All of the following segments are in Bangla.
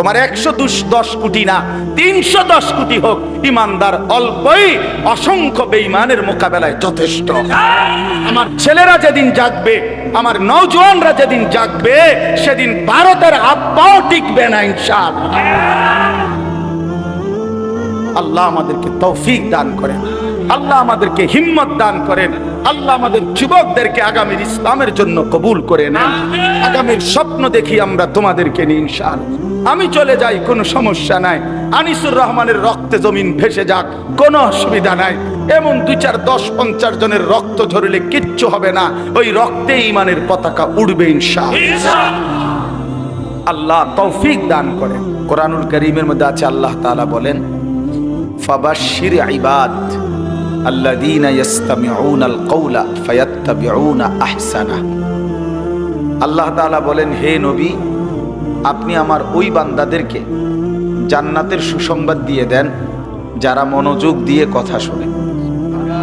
তোমার একশো দশ কোটি না, তিনশো দশ কোটি হোক, ইমানদার অল্পই অসংখ্য বেঈমানের মোকাবেলায় যথেষ্ট। আমার ছেলেরা যেদিন জাগবে, আমার নৌজওয়ানরা যেদিন জাগবে, সেদিন ভারতের আব্বাও টিকবে না, ইনশাআল্লাহ। আল্লাহ আমাদেরকে তৌফিক দান করেন, আল্লাহ আমাদেরকে হিম্মত দান করেন, আল্লাহ আমাদের যুবকদেরকে আগামীর ইসলামের জন্য কবুল করে নেন। আগামীর স্বপ্ন দেখি আমরা তোমাদেরকে নিয়ে, ইনশাআল্লাহ। আমি চলে যাই, কোনো সমস্যা নাই। আনিসুর রহমানের রক্তে জমিন ভেসে যাক, কোনো অসুবিধা নাই। এমন দুই চার দশ পঞ্চাশ জনের রক্ত ঝরলে কিচ্ছু হবে না। ওই রক্তে ইমানের পতাকা উড়বে ইনশাআল্লাহ। আল্লাহ তৌফিক দান করেন। কোরআনুল করিমের মধ্যে আছে, আল্লাহ তাআলা বলেন, ফাবাশশির ইবাদ আল্লাযীনা ইয়াসতামিউনাল কওলা ফায়াত্তাবিউনা আহসানা। আল্লাহ তাআলা বলেন, হে নবী আপনি আমার ওই বান্দাদেরকে জান্নাতের সুসংবাদ দিয়ে দেন, যারা মনোযোগ দিয়ে কথা শোনে।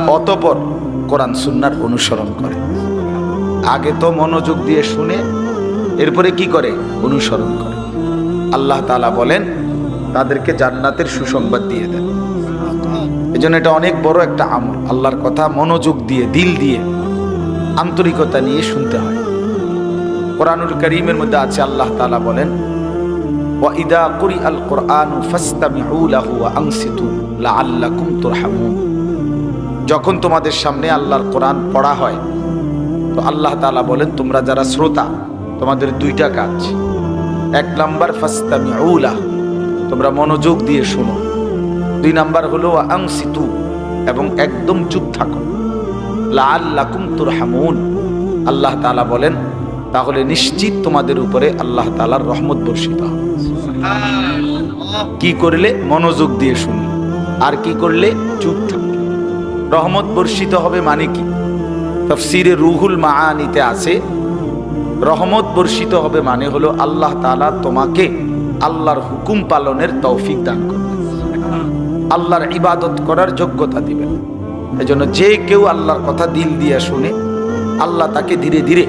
অতপর কোরআন সুন্নার অনুসরণ করে। আগে তো মনোযোগ দিয়ে শুনে, এরপরে কি করে? অনুসরণ করে। আল্লাহ তালা বলেন, তাদেরকে জান্নাতের সুসংবাদ দিয়ে দেন। এই জন্য এটা অনেক বড় একটা আমল। আল্লাহর কথা মনোযোগ দিয়ে, দিল দিয়ে, আন্তরিকতা নিয়ে শুনতে হয়। কোরআনুল করিমের মধ্যে আছে, আল্লাহ তাআলা বলেন যখন তোমাদের সামনে আল্লাহর কোরআন পড়া হয়, তো আল্লাহ তাআলা বলেন, তোমরা যারা শ্রোতা, তোমাদের দুইটা কাজ। এক নাম্বার তোমরা মনোযোগ দিয়ে শোনো। দুই নাম্বার হলো, ওয়া আনসিতু এবং একদম চুপ থাকো। লাআল্লাকুম তুরহামুন আল্লাহ তাআলা বলেন তাহলে নিশ্চিত তোমাদের উপরে আল্লাহ তালার রহমত বর্ষিত কি করলে? মনোযোগ দিয়ে শুনলে। আর কি করলে? চুপ থাকলে। রহমত বর্ষিত হবে মানে কি? তফসিরে রুহুল মাআনিতে আছে, রহমত বর্ষিত হবে মানে হলো আল্লাহ তাআলা তোমাকে আল্লাহর হুকুম পালনের তৌফিক দান করবেন। আল্লাহর ইবাদত করার যোগ্যতা দিবেন। এজন্য যে কেউ আল্লাহর কথা দিল দিয়ে শুনে, আল্লাহ তাকে ধীরে ধীরে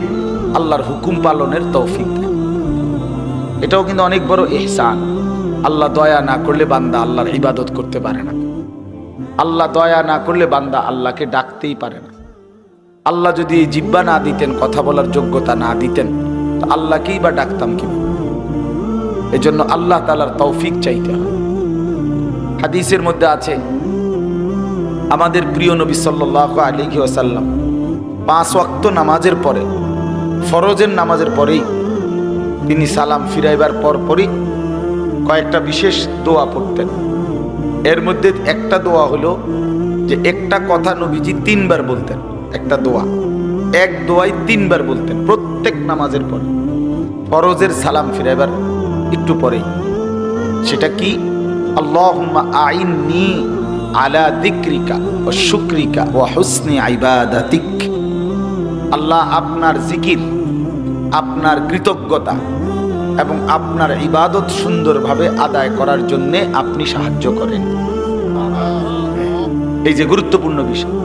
আল্লাহর হুকুম পালনের তৌফিক এটাও কিন্তু অনেক বড় এহসান। আল্লাহ দয়া না করলে বান্দা আল্লাহর ইবাদত করতে পারে না। আল্লাহ দয়া না করলে বান্দা আল্লাহকে ডাকতেই পারে না। আল্লাহ যদি জিব্বা না দিতেন, কথা বলার যোগ্যতা না দিতেন, তো আল্লাহকেই বা ডাকতাম কি এজন্য আল্লাহ তালার তৌফিক চাইতে হয় হাদিসের মধ্যে আছে, আমাদের প্রিয় নবী সাল্লাহ আলী ওয়াসাল্লাম পাঁচ ওয়াক্ত নামাজের পরে ফরজের নামাজের পরেই তিনি সালাম ফিরাইবার পর পরই কয়েকটা বিশেষ দোয়া পড়তেন। এর মধ্যে একটা দোয়া হলো যে একটা কথা নবীজি তিনবার বলতেন, একটা দোয়া। এক দোয়াই তিনবার বলতেন প্রত্যেক নামাজের পর। ফরজের সালাম ফিরাইবার একটু পরেই। সেটা কি? আল্লাহুম্মা আইননি আলা দিক্রিকা ও শুক্রিকা ও হুসনি আইবাদাতিক আল্লাহ আপনার জিকির আপনার কৃতজ্ঞতা এবং আপনার ইবাদত সুন্দরভাবে আদায় করার জন্য আপনি সাহায্য করেন। এই যে গুরুত্বপূর্ণ বিষয়,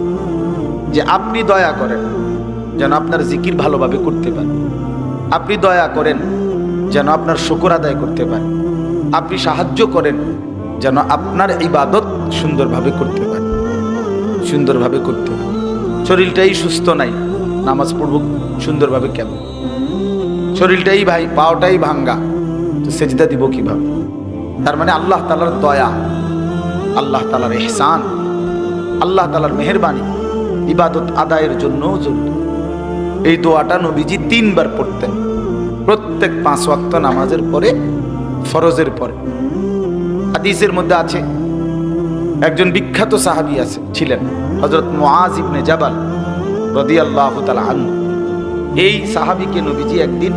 যে আপনি দয়া করেন যেন আপনার জিকির ভালোভাবে করতে পারেন। আপনি দয়া করেন যেন আপনার শুকর আদায় করতে পারেন। আপনি সাহায্য করেন যেন আপনার ইবাদত সুন্দরভাবে করতে পারেন। সুন্দরভাবে করতে শরীরটাই সুস্থ নাই, নামাজ পড়ব সুন্দরভাবে কেন শরীরটাই ভাই, পাওটাই ভাঙ্গা। তো সেজদা দিব কীভাবে? তার মানে আল্লাহ তালার দয়া, আল্লাহ তালার এহসান আল্লাহ তালার মেহরবানি ইবাদত আদায়ের জন্য জরুরি। এই দোয়াটা নবীজি তিনবার পড়তেন, প্রত্যেক পাঁচ ওয়াক্ত নামাজের পরে, ফরজের পরে। হাদিসের মধ্যে আছে, একজন বিখ্যাত সাহাবী আছে, ছিলেন হজরত ইবনে জাবাল রাদিয়াল্লাহু তালা আনহু। এই সাহাবিকে নবীজি একদিন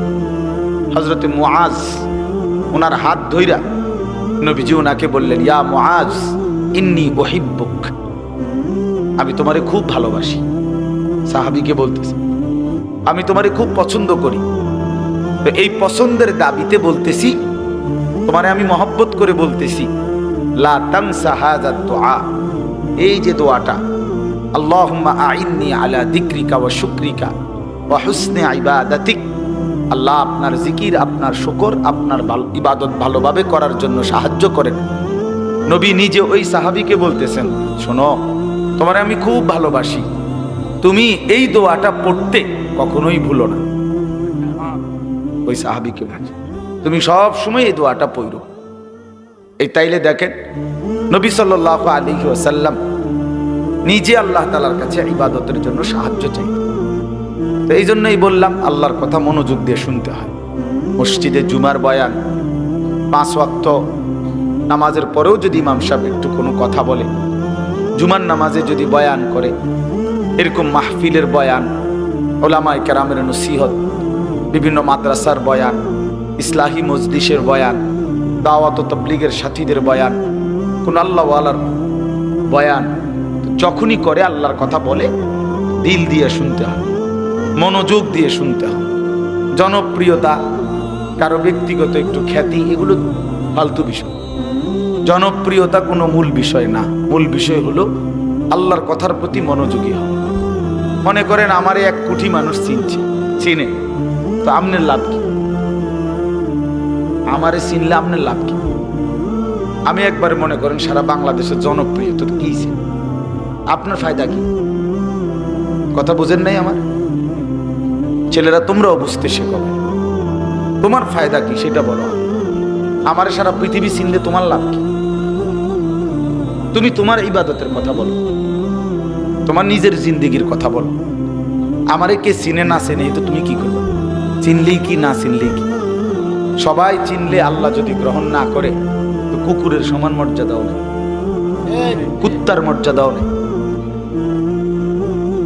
হজরতে মুআজ, ওনার হাত ধইরা নবীজি ওনাকে বললেন, ইয়া মুআজ, ইন্নি ওহিব্বুক আমি তোমারে খুব ভালোবাসি। সাহাবিকে বলতেছি, আমি তোমারে খুব পছন্দ করি। তো এই পছন্দের দাবিতে বলতেছি, তোমারে আমি মহব্বত করে বলতেছি এই যে দোয়াটা, আল্লাহুম্মা আইন্নি আলা যিকরিকা ওয়া শুকরিকা। ওয়া হুসনি ইবাদাতিক। আল্লাহ আপনার জিকির, আপনার শুকর, আপনার ইবাদত ভালোভাবে করার জন্য সাহায্য করেন। নবী নিজে ওই সাহাবিকে বলতেছেন, শোনো, তোমার আমি খুব ভালোবাসি। তুমি এই দোয়াটা পড়তে কখনোই ভুলো না। ওই সাহাবিকে বলছে, তুমি সব সময় এই দোয়াটা পড়ো। এই তাইলে দেখেন, নবী সাল্লাহ আলী ওসাল্লাম নিজে আল্লাহ তালার কাছে ইবাদতের জন্য সাহায্য চাই তো এই জন্যই বললাম, আল্লাহর কথা মনোযোগ দিয়ে শুনতে হয়। মসজিদে জুমার বয়ান, পাঁচ ওয়াক্ত নামাজের পরেও যদি ইমাম সাহেব একটু কোনো কথা বলে, জুমার নামাজে যদি বয়ান করে, এরকম মাহফিলের বয়ান, ওলামায় কেরামের নসিহত, বিভিন্ন মাদ্রাসার বয়ান, ইসলাহি মজলিসের বয়ান, দাওয়াত তবলিগের সাথীদের বয়ান, কোন আল্লাহওয়ালার বয়ান যখনই করে আল্লাহর কথা বলে, দিল দিয়ে শুনতে হয়। মনোযোগ দিয়ে শুনতে হবে জনপ্রিয়তা, কারও ব্যক্তিগত একটু খ্যাতি, এগুলো ফালতু বিষয়। জনপ্রিয়তা কোনো মূল বিষয় না। মূল বিষয় হলো আল্লাহর কথার প্রতি মনোযোগী হওয়া। মনে করেন, আমারে এক কোটি মানুষ চিনছে। চিনে। তো আপনার লাভ কি? আমারে চিনলে আপনার লাভ কি? আমি একবার মনে করেন, সারা বাংলাদেশের জনপ্রিয়। তো কি আপনার ফায়দা কি? কথা বুঝেন নাই আমার? ছেলেরা তোমরাও বুঝতে শেখো। তোমার ফায়দা কি সেটা বলো। আমার সারা পৃথিবী চিনলে তোমার লাভ কি? তুমি তোমার ইবাদতের কথা বলো। তোমার নিজের জিন্দিগির কথা বলো। আমারে কে চিনে না চেনে তো তুমি কি করবে? চিনলেই কি না চিনলেই কি? সবাই চিনলে আল্লাহ যদি গ্রহণ না করে তো কুকুরের সমান মর্যাদাও নেই। কুত্তার মর্যাদাও নেই।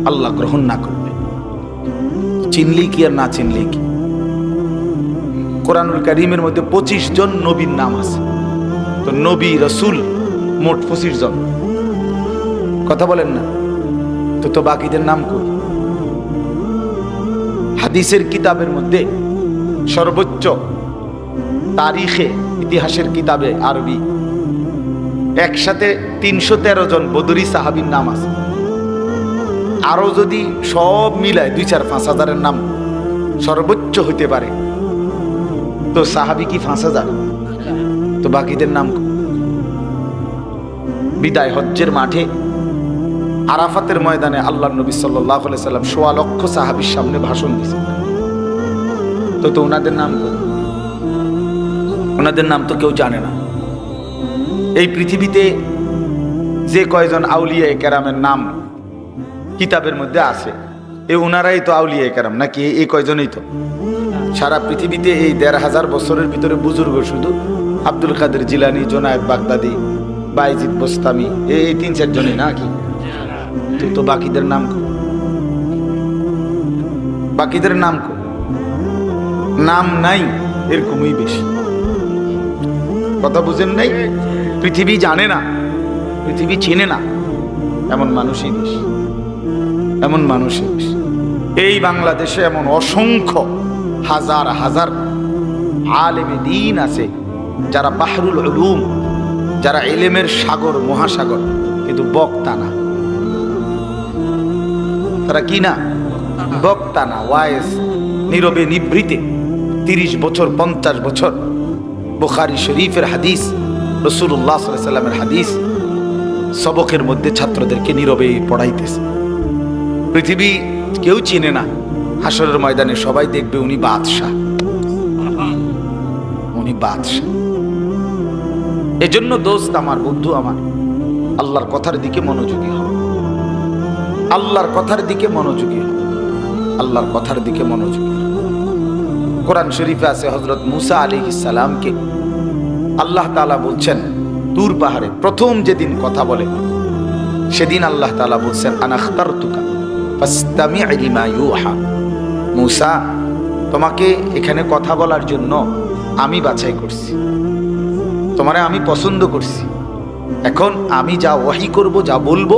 আল্লাহ গ্রহণ না করবে চিনলেই কি আর না চিনলেই কি? কোরআনুল কারিমের মধ্যে পঁচিশ জন নবীর নাম আছে। তো নবী, রসুল, মোট পঁচিশ জন। কথা বলেন না। তো তো বাকিদের নাম কই? হাদিসের কিতাবের মধ্যে সর্বোচ্চ তারিখে ইতিহাসের কিতাবে আরবি। একসাথে তিনশো তেরো জন বদরি সাহাবির নাম আছে। আরও যদি সব মিলায় দুই চার পাঁচ হাজারের নাম সর্বোচ্চ হইতে পারে। তো সাহাবি কি পাঁচ হাজার? তো বাকিদের নাম বিদায় হজ্জের মাঠে আরাফাতের ময়দানে আল্লাহ নবী সাল্লাহ সাল্লাম সোয়া লক্ষ সাহাবির সামনে ভাষণ দিছে। তো তো ওনাদের নাম ওনাদের নাম তো কেউ জানে না। এই পৃথিবীতে যে কয়জন আউলিয়া কেরামের নাম কিতাবের মধ্যে আছে। এ ওনারাই তো আউলিয়া কেরাম, নাকি এই কয়জনই তো? সারা পৃথিবীতে এই দেড় হাজার বছরের ভিতরে বুজুর্গ শুধু আব্দুল কাদের জিলানি জোনায়েব বাগদাদি, বাইজিদ বোস্তামি এই এই তিন চারজনই না কি তো তো বাকিদের নাম কো। বাকিদের নাম কো। নাম নাই, এরকমই বেশি। কথা বুঝেন নাই? পৃথিবী জানে না, পৃথিবী চেনে না, এমন মানুষই বেশি। এমন মানুষই বেশি এই বাংলাদেশে এমন অসংখ্য হাজার হাজার আলেমে দিন আছে, যারা বাহরুল উলুম, যারা এলেমের সাগর, মহাসাগর, কিন্তু বক্তা না। তারা কি না? বক্তা না, ওয়াইস, নীরবে নিভৃতে তিরিশ বছর, পঞ্চাশ বছর। বুখারি শরীফের হাদিস রসুল্লাহ সাল্লামের হাদিস, সবকের মধ্যে ছাত্রদেরকে নীরবে পড়াইতেছে। পৃথিবী কেউ চিনে না। হাসরের ময়দানে সবাই দেখবে উনি বাদশাহ। উনি বাদশাহ। এজন্য দোস্ত আমার, বন্ধু আমার, আল্লাহর কথার দিকে মনোযোগী হও। আল্লাহর কথার দিকে মনোযোগী হও। আল্লাহর কথার দিকে মনোযোগী। কোরআন শরীফে আছে হজরত মুসা আলী ইসালামকে আল্লাহ তাআলা বলছেন, দূর পাহাড়ে প্রথম যেদিন কথা বলে, সেদিন আল্লাহ তাআলা বলছেন আনাখতার তুকা ফাস্তামি মুসা, তোমাকে এখানে কথা বলার জন্য আমি বাছাই করছি। তোমারে আমি পছন্দ করছি। এখন আমি যা ওয়াহি করব, যা বলব,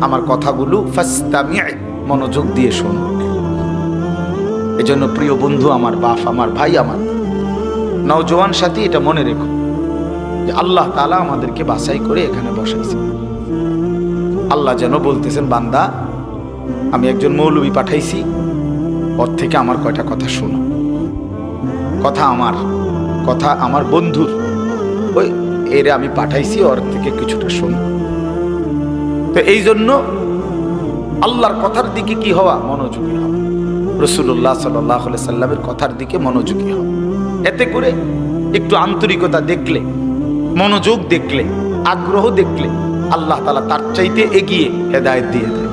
আমার কথাগুলো ফাস্তামি মনোযোগ দিয়ে শোনো। এজন্য প্রিয় বন্ধু, আমার বাপ, আমার ভাই, আমার নওজোয়ান সাথী, এটা মনে রেখো যে আল্লাহ তালা আমাদেরকে বাছাই করে এখানে বসাইছে আল্লাহ যেন বলতেছেন, বান্দা আমি একজন মৌলবি পাঠাইছি। ওর থেকে আমার কয়টা কথা শোনো। কথা আমার কথা আমার বন্ধুর। ওই, এরে আমি পাঠাইছি, ওর থেকে কিছুটা শোন। তো এই জন্য আল্লাহর কথার দিকে কি হওয়া? মনোযোগী হওয়া রসুল্লাহ সাল্লাহ সাল্লামের কথার দিকে মনোযোগী হওয়া এতে করে একটু আন্তরিকতা দেখলে, মনোযোগ দেখলে, আগ্রহ দেখলে আল্লাহ তালা তার চাইতে এগিয়ে হেদায়ত দিয়ে দেয়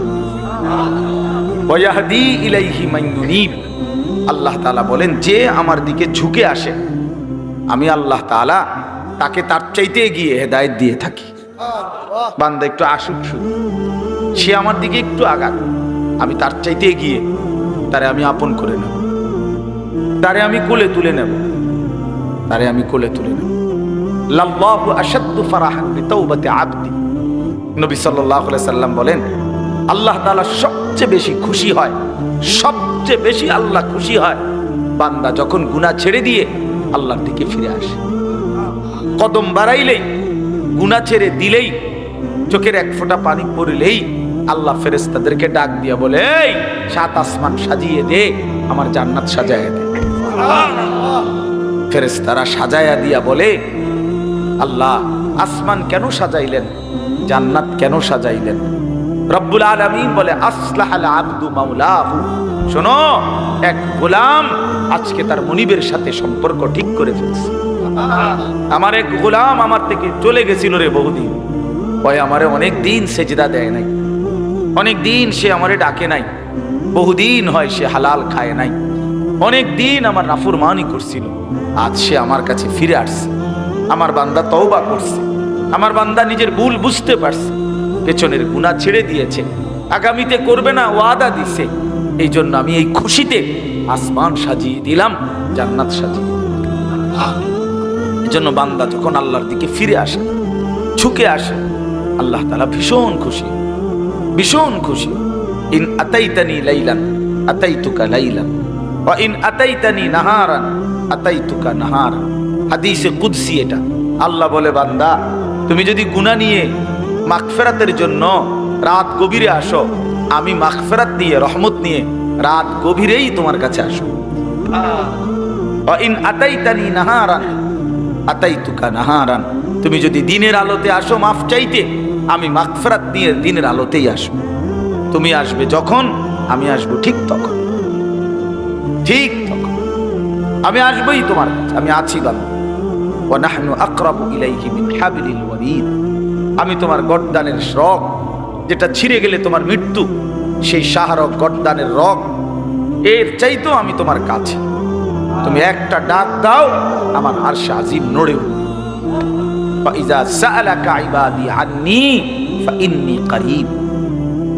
আল্লাহ তাআলা বলেন, যে আমার দিকে ঝুঁকে আসে, আমি আল্লাহ তাআলা তাকে তার চাইতে গিয়ে হেদায়েত দিয়ে থাকি। বান্দা একটু আসুক শুধু। সে আমার দিকে একটু আগাক। আমি তার চাইতে গিয়ে তারে আমি আপন করে নেব। তারে আমি কোলে তুলে নেব। তারে আমি কোলে তুলে নেব। লাল্লাহু আশাদ্দু ফারাহান বিতাওবাতি আবদি। নবী সাল্লাল্লাহু আলাইহি সাল্লাম বলেন আল্লাহ তাআলা সবচেয়ে বেশি খুশি হয়। সবচেয়ে বেশি আল্লাহ খুশি হয়। বান্দা যখন গুনাহ ছেড়ে দিয়ে আল্লাহর দিকে ফিরে আসে। কদম বাড়াইলেই, গুনাহ ছেড়ে দিলেই, চোখের এক ফোঁটা পানি পড়লেই আল্লাহ ফেরেশতাদেরকে ডাক দিয়া বলে, এই, সাত আসমান সাজিয়ে দে, আমার জান্নাত সাজায় দে। ফেরেশতারা সাজায়া দিয়া বলে, আল্লাহ, আসমান কেন সাজাইলেন? জান্নাত কেন সাজাইলেন? রব্বুল আলামিন বলে, আসলাহাল আব্দু মাওলাহু। শোনো, এক গোলাম আজকে তার মনিবের সাথে সম্পর্ক ঠিক করে ফেলছে। আমার এক গোলাম আমার থেকে চলে গেছিল রে বহুদিন। ওই আমারে অনেক দিন সেজদা দেয় নাই। অনেক দিন সে আমারে ডাকে নাই। বহুদিন হয় সে হালাল খায় নাই। অনেক দিন আমার নাফরমানি করছিল। আজ সে আমার কাছে ফিরে আসছে। আমার বান্দা তওবা করছে। আমার বান্দা নিজের ভুল বুঝতে পারছে। পেছনের গুণা ছেড়ে দিয়েছে। আগামীতে করবে না ওয়াদা দিছে। এই জন্য আমি এই খুশিতে আসমান সাজিয়ে দিলাম, জান্নাত সাজিয়ে এই জন্য বান্দা যখন আল্লাহর দিকে ফিরে আসে, ঝুঁকে আসে, আল্লাহ তালা ভীষণ খুশি ভীষণ খুশি। ইন আতাইতানি লাইলান, আতাইতুকা লাইলান, ওয়া ইন আতাইতানি নাহারান, আতাইতুকা নাহারান। হাদিসে কুদসি এটা। আল্লাহ বলে, বান্দা, তুমি যদি গুনাহ নিয়ে মাগফিরাতের জন্য রাত গভীরে আসো। আমি মাগফিরাত নিয়ে, রহমত নিয়ে রাত গভীরেই তোমার কাছে আসো ইন আতাইতানি নাহারান, আতাইতুকা নাহারান। তুমি যদি দিনের আলোতে আসো, মাফ চাইতে আমি মাগফিরাত নিয়ে দিনের আলোতেই আসব। তুমি আসবে যখন, আমি আসব ঠিক তখন। ঠিক তখন। আমি আসবই তোমার আমি আছি বান্দা। ওয়া নাহনু আকরাবু ইলাইহি মিন হাবিলিল ওয়ারিদ আমি তোমার গড্ডানের রগ, যেটা ছিঁড়ে গেলে তোমার মৃত্যু, সেই সাহারক গড্ডানের রক এর চাইতেও আমি তোমার কাছে। তুমি একটা ডাক দাও, আমার আর সাজিব নড়ে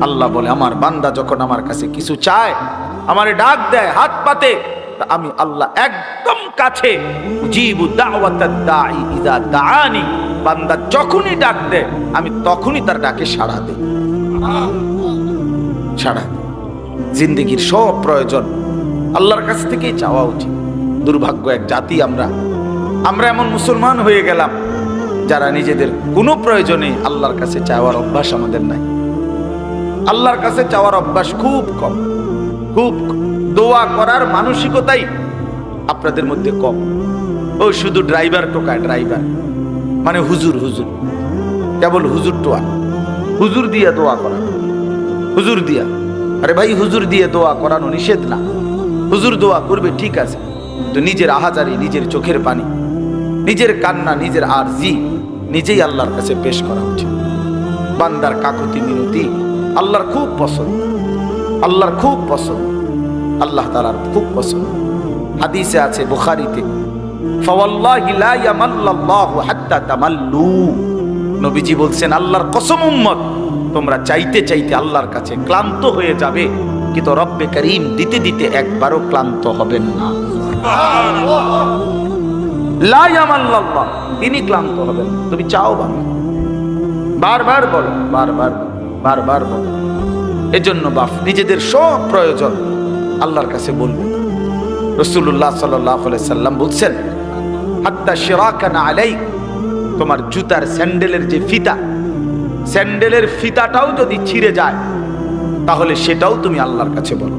আল্লাহ বলে, আমার বান্দা যখন আমার কাছে কিছু চায়, আমার ডাক দেয়, হাত পাতে আমি আল্লাহ একদম কাছে জিবু দাওয়াত দাই ইজা দাআনি। বান্দা যখনই ডাক দেয় আমি তখনই তার ডাকে সাড়া দেই। সাড়া। জিন্দেগির সব প্রয়োজন আল্লাহর কাছ থেকেই চাওয়া উচিত। দুর্ভাগ্য এক জাতি আমরা। আমরা এমন মুসলমান হয়ে গেলাম, যারা নিজেদের কোনো প্রয়োজনে আল্লাহর কাছে চাওয়ার অভ্যাস আমাদের নাই। আল্লাহর কাছে চাওয়ার অভ্যাস খুব কম। খুব। দোয়া করার মানসিকতাই আপনাদের মধ্যে কম। ও শুধু ড্রাইভার টোকায়, ড্রাইভার। মানে হুজুর হুজুর। কেবল হুজুর টোয়া হুজুর দিয়া দোয়া করা। হুজুর দিয়া। আরে ভাই, হুজুর দিয়ে দোয়া করানো নিষেধ না। হুজুর দোয়া করবে, ঠিক আছে। তো নিজের আহাজারি, নিজের চোখের পানি, নিজের কান্না, নিজের আরজি, নিজেই আল্লাহর কাছে পেশ করা উচিত। বান্দার কাকুতি মিনতি আল্লাহর খুব পছন্দ। আল্লাহর খুব পছন্দ। আল্লাহ তালার খুব পছন্দ। হাদিসে আছে, বুখারিতে। নবীজি বলছেন আল্লাহর কসম উম্মত তোমরা চাইতে চাইতে আল্লাহর কাছে ক্লান্ত হয়ে যাবে কিন্তু রব্বে করিম দিতে দিতে একবারও ক্লান্ত হবেন না। তিনি ক্লান্ত হবেন। তুমি চাও বাবা বারবার বলো বারবার বারবার বলো। এজন্য বাপ নিজেদের সব প্রয়োজন আল্লাহর কাছে বলবে। রসুল্লাহ সাল্লাহ সাল্লাম বলছেন তোমার জুতার স্যান্ডেলের যে ফিতা, স্যান্ডেলের ফিতাটাও যদি ছিঁড়ে যায়, তাহলে সেটাও তুমি আল্লাহর কাছে বলো।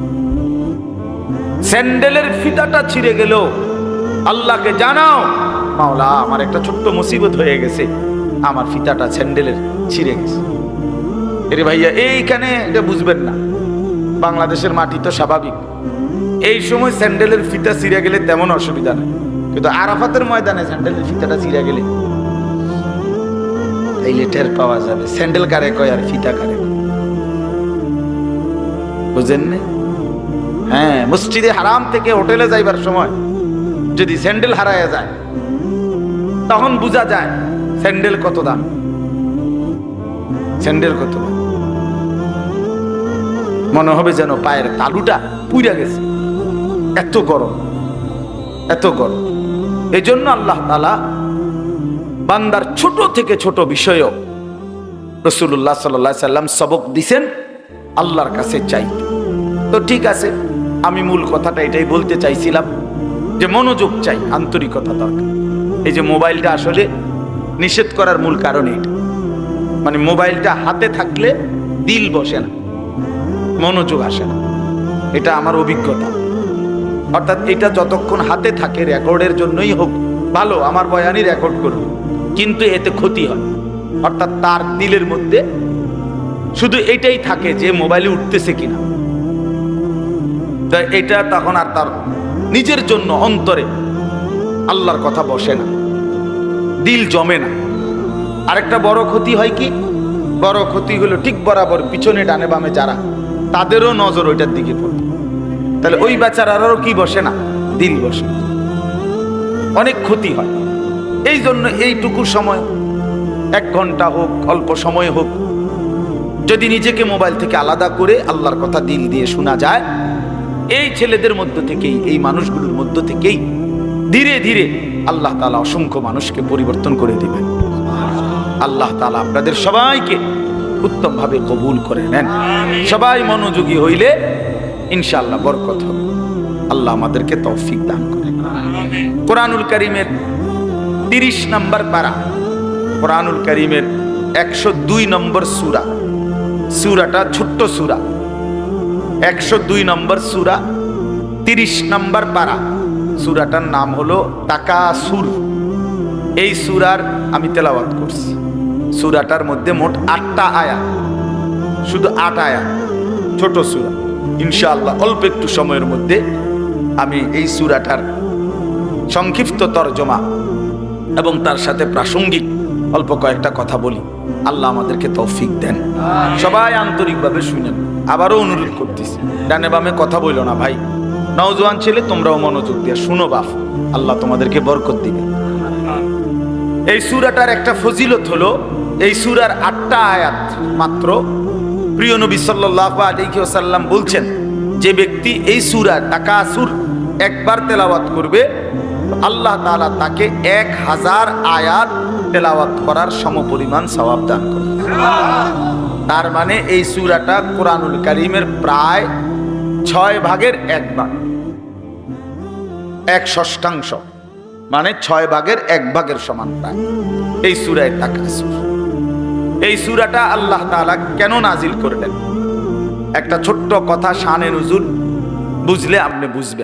স্যান্ডেলের ফিতাটা ছিঁড়ে গেল, আল্লাহকে জানাও, মাওলা, আমার একটা ছোট্ট মুসিবত হয়ে গেছে, আমার ফিতাটা স্যান্ডেলের ছিঁড়ে গেছে। এরে ভাইয়া, এইখানে এটা বুঝবেন না, বাংলাদেশের মাটি তো স্বাভাবিক। এই সময় স্যান্ডেলের ফিতা ছিঁড়ে গেলে তেমন অসুবিধা নেই। কিন্তু আরাফাতের ময়দানে স্যান্ডেলের ফিতাটা ছিঁড়ে গেলে তাইলে টের পাওয়া যাবে। স্যান্ডেল কারে কয় আর ফিতা কারে। বুঝেন না হ্যাঁ মসজিদে হারাম থেকে হোটেলে যাইবার সময় যদি স্যান্ডেল হারায় যায়, তখন বোঝা যায় স্যান্ডেল কত দাম। স্যান্ডেল কত দাম। মনে হবে যেন পায়ের তালুটা পুইরা গেছে। এত গরম এত গরম। এই জন্য আল্লাহ তালা বান্দার ছোট থেকে ছোট বিষয়ও রসুল্লাহ সাল্লাহ সাল্লাম সবক দিছেন, আল্লাহর কাছে চাই। তো ঠিক আছে, আমি মূল কথাটা এটাই বলতে চাইছিলাম যে মনোযোগ চাই, আন্তরিকতা দরকার। এই যে মোবাইলটা আসলে নিষেধ করার মূল কারণ এটা। মানে মোবাইলটা হাতে থাকলে দিল বসে না, মনোযোগ আসে না। এটা আমার অভিজ্ঞতা। অর্থাৎ এটা যতক্ষণ হাতে থাকে রেকর্ডের জন্যই হোক, ভালো, আমার বয়ানই রেকর্ড করবে কিন্তু এতে ক্ষতি হয়। অর্থাৎ তার দিলের মধ্যে শুধু এটাই থাকে যে মোবাইলে উঠতেছে কিনা। তাই এটা তখন আর তার নিজের জন্য অন্তরে আল্লাহর কথা বসে না। দিল জমে না। আরেকটা বড় ক্ষতি হয় কি? বড় ক্ষতি হলো ঠিক বরাবর পিছনে, ডানে বামে যারা, তাদেরও নজর ওইটার দিকে পড়ে। তাহলে ওই বেচারারও কি বসে না? দিল বসে। অনেক ক্ষতি হয়। এই জন্য এইটুকু সময়, এক ঘণ্টা হোক, অল্প সময় হোক, যদি নিজেকে মোবাইল থেকে আলাদা করে আল্লাহর কথা দিল দিয়ে শোনা যায়, এই ছেলেদের মধ্য থেকেই, এই মানুষগুলোর মধ্য থেকেই ধীরে ধীরে আল্লাহ তালা অসংখ্য মানুষকে পরিবর্তন করে দিবেন। আল্লাহ তালা আপনাদের সবাইকে উত্তমভাবে কবুল করে নেন। সবাই মনোযোগী হইলে ইনশাআল্লাহ বরকত হবে। আল্লাহ আমাদেরকে তৌফিক দান করেন। কোরআনুল করিমের তিরিশ নম্বর পারা। কোরআনুল করিমের একশো দুই নম্বর সুরা। সুরাটা ছোট্ট সুরা। একশো দুই নম্বর সুরা, তিরিশ নম্বর পারা। সুরাটার নাম হলো টাকা সুর এই সুরার আমি তেলাওয়াত করছি। সুরাটার মধ্যে মোট আটটা আয়া শুধু আট আয়া ছোট সুরা। ইনশাআল্লাহ অল্প একটু সময়ের মধ্যে আমি এই সুরাটার সংক্ষিপ্ত তর্জমা এবং তার সাথে প্রাসঙ্গিক অল্প কয়েকটা কথা বলি। আল্লাহ আমাদেরকে তৌফিক দেন। সবাই আন্তরিকভাবে শুনেন। আবারও অনুরোধ করতেছি। ডানে বামে কথা বইল না ভাই। নওজোয়ান ছেলে তোমরাও মনোযোগ দিয়ে শুনো বাপ। আল্লাহ তোমাদেরকে বরকত দিবে। এই সুরাটার একটা ফজিলত হলো এই সুরার আটটা আয়াত মাত্র প্রিয় নবী সাল্লাহ আলিকি ওসাল্লাম বলছেন, যে ব্যক্তি এই সুরা টাকা সুর একবার তেলাওয়াত করবে, আল্লাহ তাআলা তাকে এক হাজার আয়াত তেলাওয়াত করার সমপরিমাণ সওয়াব দান করবে। তার মানে এই সুরাটা কোরআনুল করিমের প্রায় ছয় ভাগের এক ভাগ। এক ষষ্ঠাংশ মানে ছয় ভাগের এক ভাগের সমান প্রায়। এই সুরায় টাকা তাকাসুর এই সুরাটা আল্লাহ তালা কেন নাজিল করলেন? একটা ছোট্ট কথা শানে নজুল বুঝলে আপনি বুঝবেন।